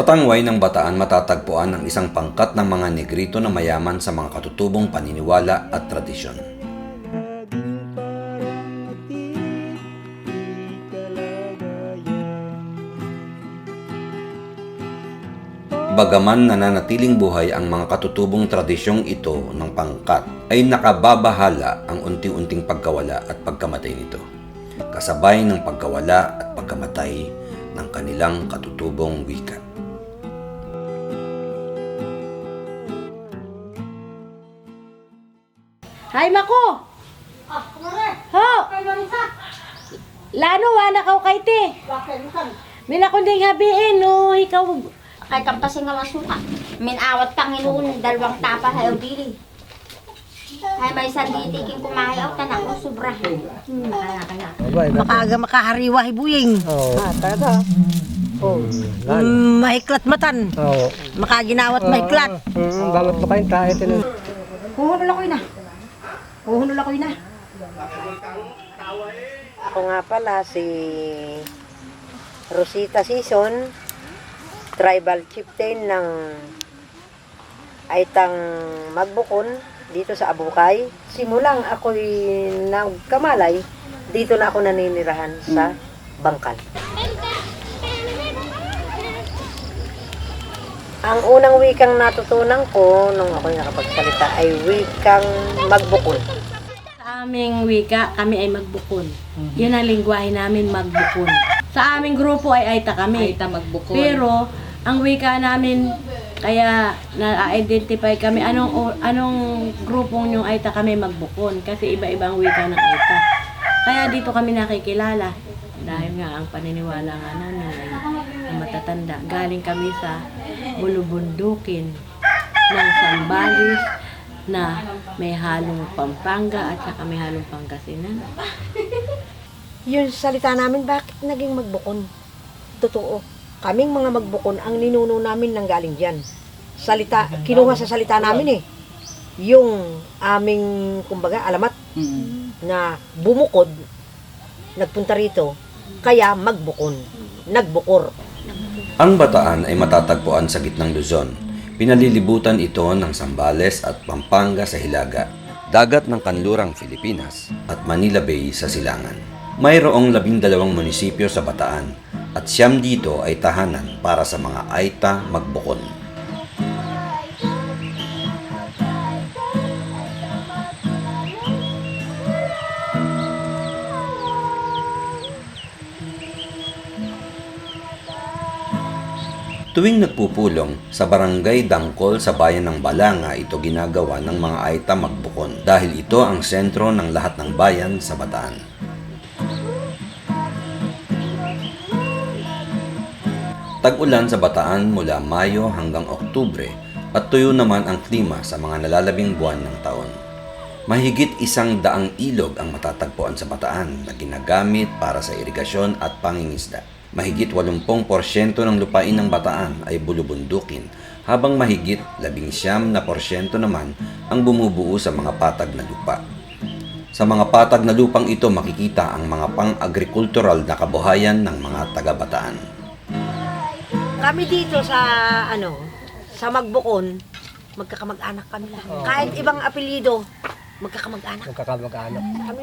Sa tangway ng Bataan matatagpuan ang isang pangkat ng mga negrito na mayaman sa mga katutubong paniniwala at tradisyon. Bagaman nananatiling buhay ang mga katutubong tradisyong ito ng pangkat, ay nakababahala ang unti-unting pagkawala at pagkamatay nito. Kasabay ng pagkawala at pagkamatay ng kanilang katutubong wika. Hay mako. Ah, kumare. Ho. Kay Marisa. Lano wa na kaw kay te. Bakit? Mina kunding habiin no ikaw Kay kampasi nga masuka. Minawat Panginoon, dalawang tapa hayo dili. Ay may sanditikin kumahayaw tanak ko sobra. Hmm, kaya kaya. Makaga makahariwa ibuying. Oo. Ah, talaga. Oh. Mm, mahiklat matan. Oo. Makaginawat mahiklat. Mm, dapat pa kayong kahit yun. Huhunol ako na. Huhunol ako na. Ako nga pala si Rosita Season, tribal chieftain ng Aitang Magbukon dito sa Abukay. Simulang ako'y nagkamalay, dito na ako naninirahan sa Bangkal. Ang unang wikang natutunan ko nung ako'y nakapagsalita ay wikang magbukol. sa aming wika kami ay magbukon. Yun ang lingwahe namin magbukon. Sa aming grupo ay Aita kami. Aita magbukon. Pero ang wika namin kaya na-identify kami anong o- anong grupong yung Aita kami magbukon kasi iba-ibang wika ng Aita. Kaya dito kami nakikilala dahil nga ang paniniwala nga namin ay ang matatanda. Galing kami sa bulubundukin ng Sambales na may halong Pampanga at saka may halong Pangasinan. Yung salita namin, bakit naging magbukon? Totoo. Kaming mga magbukon, ang ninuno namin nang galing dyan. Salita, kinuha sa salita namin eh. Yung aming, kumbaga, alamat na bumukod, nagpunta rito, kaya magbukon, nagbukor. Ang Bataan ay matatagpuan sa gitnang Luzon. Pinalilibutan ito ng Sambales at Pampanga sa Hilaga, dagat ng kanlurang Pilipinas at Manila Bay sa Silangan. Mayroong labindalawang munisipyo sa Bataan at siyam dito ay tahanan para sa mga Aita Magbukon. Tuwing nagpupulong sa barangay Dangkol sa bayan ng Balanga ito ginagawa ng mga Aita Magbukon dahil ito ang sentro ng lahat ng bayan sa Bataan. Tag-ulan sa Bataan mula Mayo hanggang Oktubre at tuyo naman ang klima sa mga nalalabing buwan ng taon. Mahigit isang daang ilog ang matatagpuan sa Bataan na ginagamit para sa irigasyon at pangingisda. Mahigit 80% ng lupain ng Bataan ay bulubundukin, habang mahigit 19% na porsyento naman ang bumubuo sa mga patag na lupa. Sa mga patag na lupang ito makikita ang mga pang-agrikultural na kabuhayan ng mga taga-Bataan. Kami dito sa, ano, sa magbukon, magkakamag-anak kami lahat. Kahit ibang apelido, magkakamag-anak. Magkakamag-anak. Kami,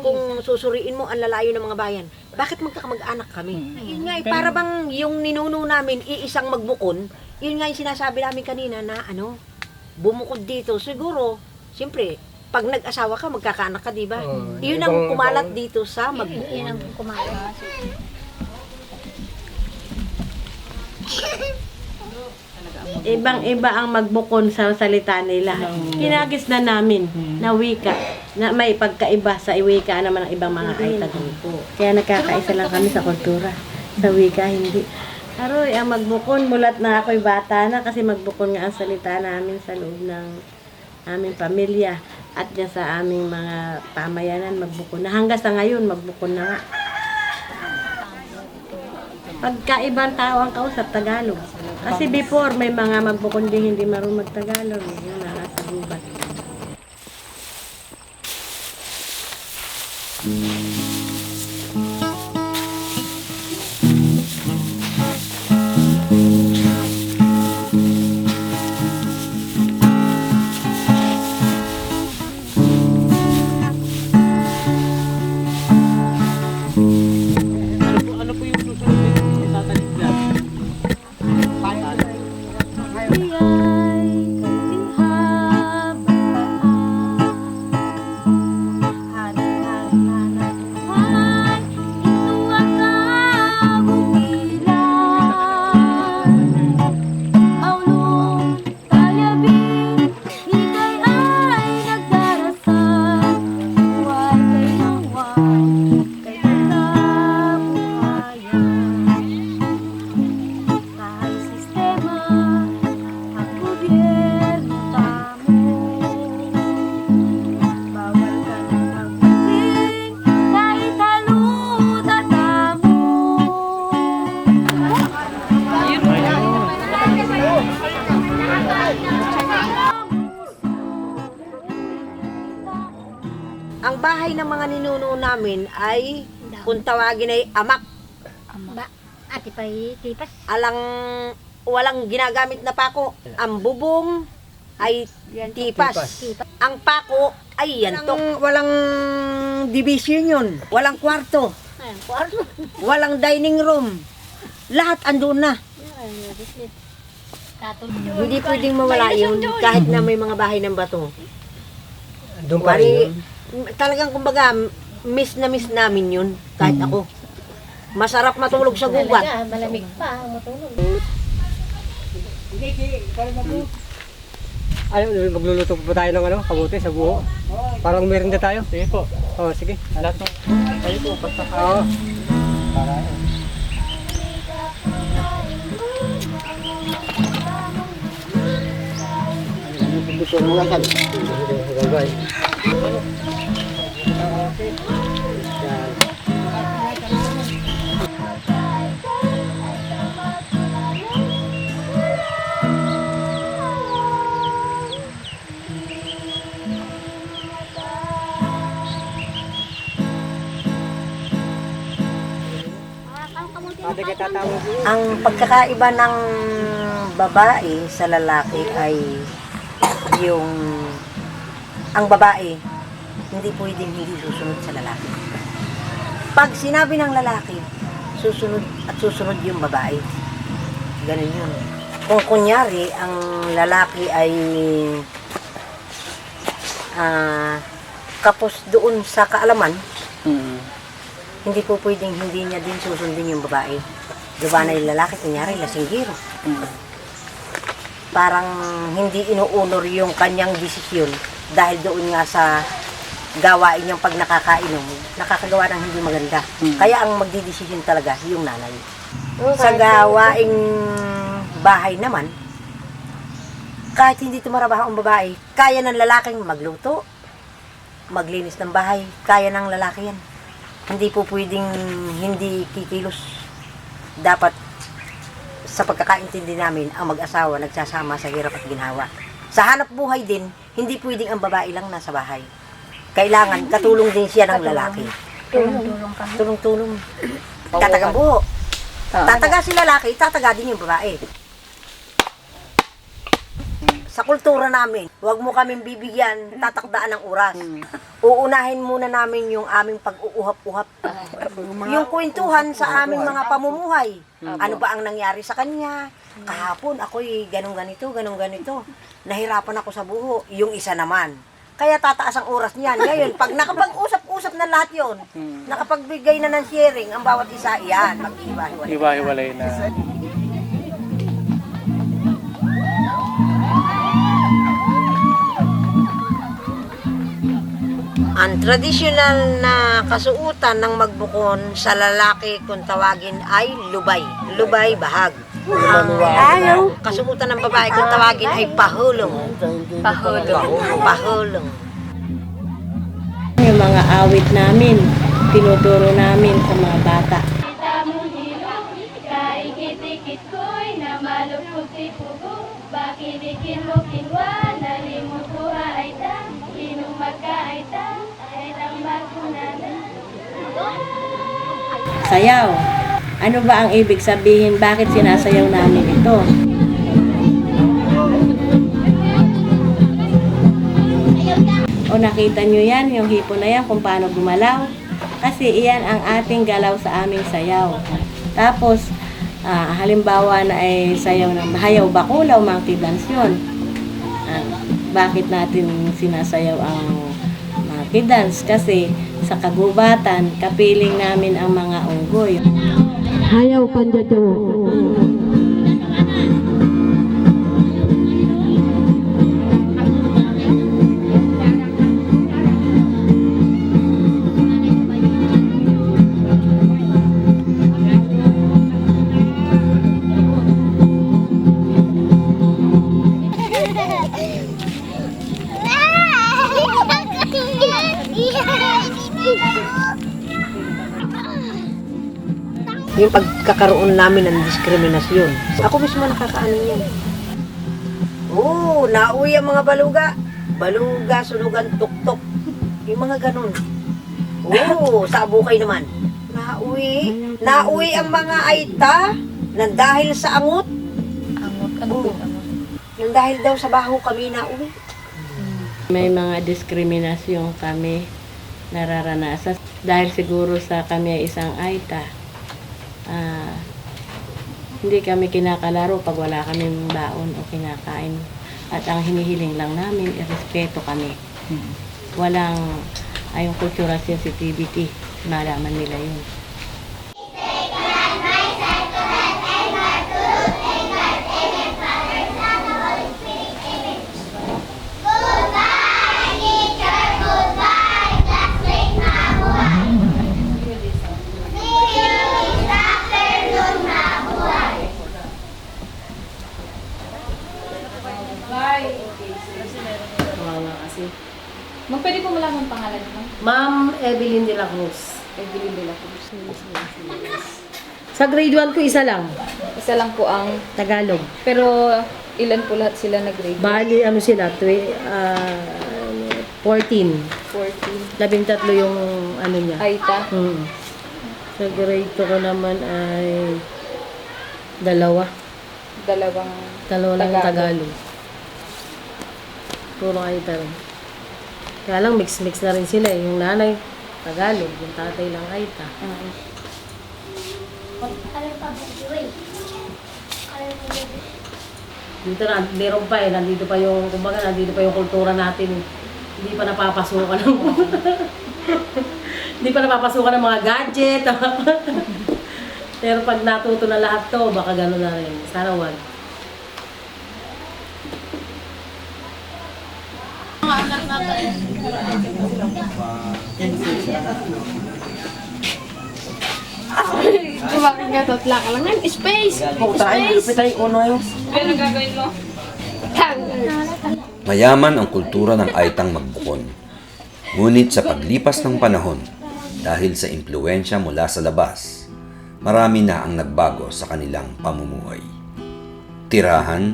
kung susuriin mo ang lalayo ng mga bayan, bakit magkakamag-anak kami? Yun nga, eh, para bang yung ninuno namin, iisang magbukon, yun nga yung sinasabi namin kanina na ano, bumukod dito. Siguro, siyempre, pag nag-asawa ka, magkakaanak ka, di ba? Oo. yun ang Ibang- kumalat dito sa magbukon. Yun ang kumain. Ibang-iba ang magbukon sa salita nila. Kinagis na namin na wika na may pagkaiba sa wika naman ng ibang mga Aita grupo. Kaya nagkakaisa lang kami sa kultura. Sa wika, hindi. Aroy, ang magbukon, mulat na ako'y bata na kasi magbukon nga ang salita namin sa loob ng aming pamilya at dyan sa aming mga pamayanan magbukon na hanggang sa ngayon magbukon na nga. Pagkaibang tao ang kausap Tagalog. Kasi before may mga magbukon hindi marunong magtagalog. Yun kung tawagin ay amak. Ba, ati pa tipas. Alang walang ginagamit na pako. Ang bubong ay tipas. Ang pako ay yantok. Walang, walang division yun. Walang kwarto. Ayun, kwarto. Walang dining room. Lahat andun na. Hindi pwedeng mawala yun kahit na may mga bahay ng bato. Doon pa rin yun. talagang kumbaga, miss na miss namin yun, kahit ako. Masarap matulog sa gubat. malamig pa, matulog. Ano, magluluto pa tayo ng ano, kabuti sa buho. Parang merinda tayo. Sige po. Oh, sige. Lahat mo. Tayo po, basta. Oo. Para, Gagay. Yan. Ang pagkakaiba ng babae sa lalaki ay yung ang babae hindi pwedeng hindi susunod sa lalaki. Pag sinabi ng lalaki, susunod at susunod yung babae. Ganun yun. Kung kunyari, ang lalaki ay ah, kapos doon sa kaalaman, hindi po pwedeng hindi niya din susundin yung babae. Diba na yung lalaki, kunyari, lasinggiro. Parang hindi inuunor yung kanyang desisyon dahil doon nga sa gawain niyang pag nakakainom, nakakagawa ng hindi maganda. Kaya ang magdidesisyon talaga yung nanay. Sa gawaing bahay naman, kahit hindi tumarabaho ang babae, kaya ng lalaking magluto, maglinis ng bahay, kaya ng lalaki yan. Hindi po pwedeng hindi kikilos. Dapat sa pagkakaintindi namin, ang mag-asawa nagsasama sa hirap at ginhawa. Sa hanap buhay din, hindi pwedeng ang babae lang nasa bahay. Kailangan katulong din siya ng lalaki. Tulong-tulong kami. Tulong-tulong. Tatagang buho. Tataga si lalaki, tataga din yung babae. Sa kultura namin, huwag mo kaming bibigyan, tatakdaan ng oras. Uunahin muna namin yung aming pag-uuhap-uhap. Yung kwentuhan sa aming mga pamumuhay. Ano ba ang nangyari sa kanya? Kahapon, ako'y ganong ganito, ganong ganito. Nahirapan ako sa buho. Yung isa naman. Kaya tataas ang oras niyan. Ngayon, pag nakapag-usap-usap na lahat yon, nakapagbigay na ng sharing ang bawat isa, yan, mag-iba-hiwalay. Iba-hiwalay na. Ang traditional na kasuutan ng magbukon sa lalaki kung tawagin ay lubay. Lubay, bahag. Ang kasuutan ng babae kung tawagin ay pahulong. Pahulong. Pahulong. Yung mga awit namin, tinuturo namin sa mga bata. Sayaw. Ano ba ang ibig sabihin? Bakit sinasayaw namin ito? O nakita nyo yan, yung hipo na yan, kung paano gumalaw. Kasi iyan ang ating galaw sa aming sayaw. Tapos, ah, halimbawa na ay sayaw ng hayaw bakulaw, monkey dance yun. Ah, bakit natin sinasayaw ang monkey dance? Kasi sa kagubatan, kapiling namin ang mga unggoy. Hayaw kandidato. Yung pagkakaroon namin ng diskriminasyon. Ako mismo nakakaano yan. Oo, nauwi ang mga baluga. Baluga, sunugan, tuktok. Yung mga ganun. Oo, sa abukay naman. Nauwi. Nauwi ang mga aita nang dahil sa angot. Angot, ano yung angot? Nang dahil daw sa baho kami nauwi. May mga diskriminasyon kami nararanasan dahil siguro sa kami ay isang aita. Ah, hindi kami kinakalaro pag wala kaming baon o kinakain. At ang hinihiling lang namin, irespeto kami. Walang ayong cultural sensitivity. Malaman nila yun. Ma'am, pwede po malaman pangalan niyo, ma'am? Evelyn de la Cruz. Evelyn de la Cruz. Sa grade 1 ko isa lang, Isa lang po ang... Tagalog. Pero ilan po lahat sila nag-grade? Bali, ano sila, twe, ah, 14. 14. Labing tatlo yung ano niya. Aita. Hmm. Sa grade 2 ko naman ay dalawa. Dalawang... Dalawa lang Tagalog. Tagalog. Puro Aita rin. Kaya lang mix-mix na rin sila eh. Yung nanay, Tagalog. Yung tatay lang Aita. Dito na, meron pa eh. Nandito pa yung, kumbaga, nandito pa yung kultura natin. Hindi pa napapasukan ng... Hindi pa napapasukan ng mga gadget. Pero pag natuto na lahat to, baka gano'n na rin. Sana wag. Bakit nga tatla ka lang? Space! Space! Mayaman ang kultura ng Aitang magbukon. Ngunit sa paglipas ng panahon, dahil sa impluensya mula sa labas, marami na ang nagbago sa kanilang pamumuhay. Tirahan,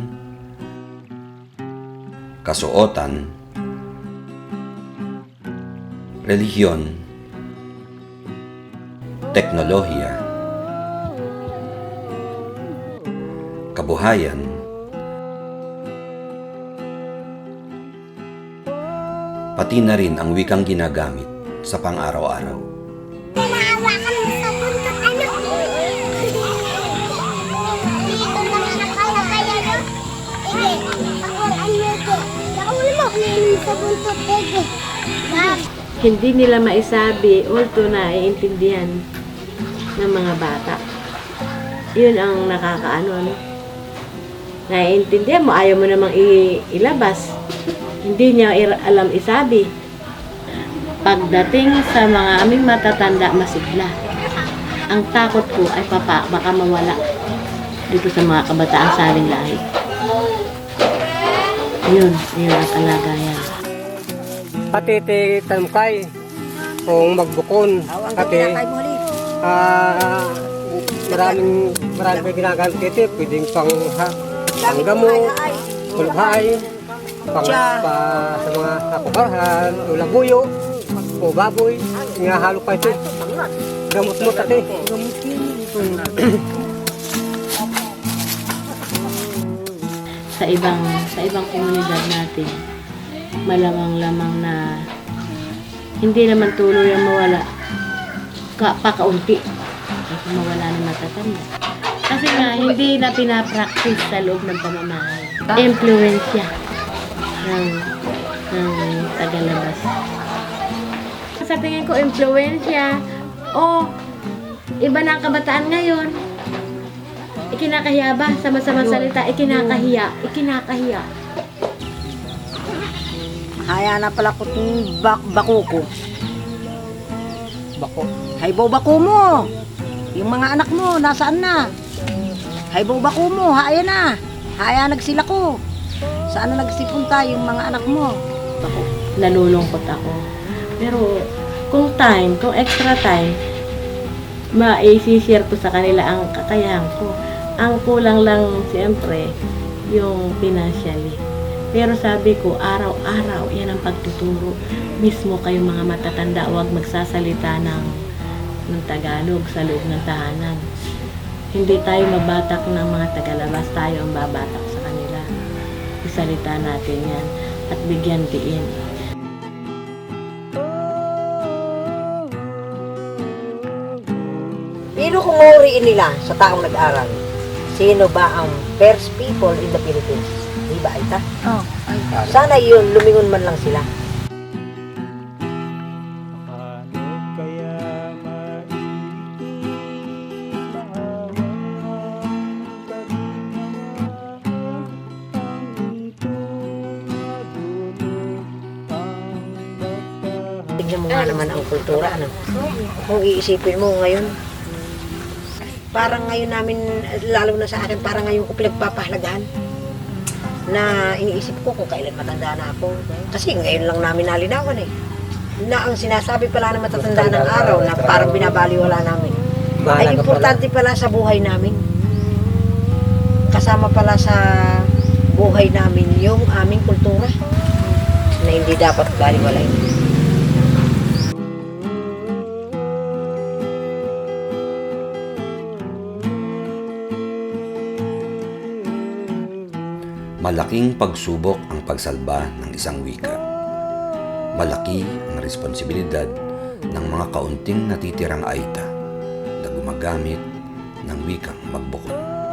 kasuotan, relihiyon, teknolohiya, kabuhayan, pati na rin ang wikang ginagamit sa pang-araw-araw. Naawakan mo sa buntot, ano? Dito na nga nakala kaya, no? Ige, ako ang yuko. Naul mo, nilin sa buntot, ige. Ma'am, Hindi nila maisabi, although naiintindihan ng mga bata. Yun ang nakakaano, ano? Naiintindihan mo, ayaw mo namang ilabas. Hindi niya alam isabi. Pagdating sa mga aming matatanda, masigla. Ang takot ko ay papa, baka mawala dito sa mga kabataan sa aming lahi. Yun, yun ang kalagayan. Pati ti tamkay kung magbukon. Pati ah maraming maraming ginagamit dito. Pwedeng pang ha, pang gamot, kulbhay, pang pa, sa mga kakubahan, o labuyo, o baboy. Hinahalo pa ito. Gamot mo tate. sa ibang sa ibang komunidad natin malamang-lamang na hindi naman tuloy ang mawala. Ka, pakaunti. Kasi mawala na matatanda. Kasi nga hindi na pinapractice sa loob ng pamamahay. Influensya ng ng tagalabas. Sa tingin ko influensya o iba na ang kabataan ngayon Ikinakahiya ba? Sa masamang salita, ikinakahiya. Ikinakahiya. Haya na pala ko itong bak bako ko. Bako. Haybo bako mo. Yung mga anak mo, nasaan na? Haybo bako mo, haya na. Haya nagsila ko. Saan na nagsipunta yung mga anak mo? Bako. Nalulungkot ako. Pero, kung time, kung extra time, ma-share ko sa kanila ang kakayahan ko. Ang kulang lang, siyempre, yung financially. Pero sabi ko, araw-araw, yan ang pagtuturo. Mismo kayong mga matatanda, huwag magsasalita ng, ng Tagalog sa loob ng tahanan. Hindi tayo mabatak ng mga tagalabas, tayo ang babatak sa kanila. Isalita natin yan at bigyan diin. Pero kung uriin nila sa taong nag-aral, sino ba ang first people in the Philippines? Di ba, Aita? Oh, Sana yun, lumingon man lang sila. Tignan mo nga naman ang kultura, ano? Kung iisipin mo ngayon, parang ngayon namin, lalo na sa akin, parang ngayon ko pinagpapahalagahan na iniisip ko kung kailan matanda na ako. Kasi ngayon lang namin nalinawan eh. Na ang sinasabi pala na matatanda ng araw na parang binabaliwala namin. Ay importante pala sa buhay namin. Kasama pala sa buhay namin yung aming kultura na hindi dapat baliwalain. Malaking pagsubok ang pagsalba ng isang wika. Malaki ang responsibilidad ng mga kaunting natitirang aita na gumagamit ng wikang magbukod.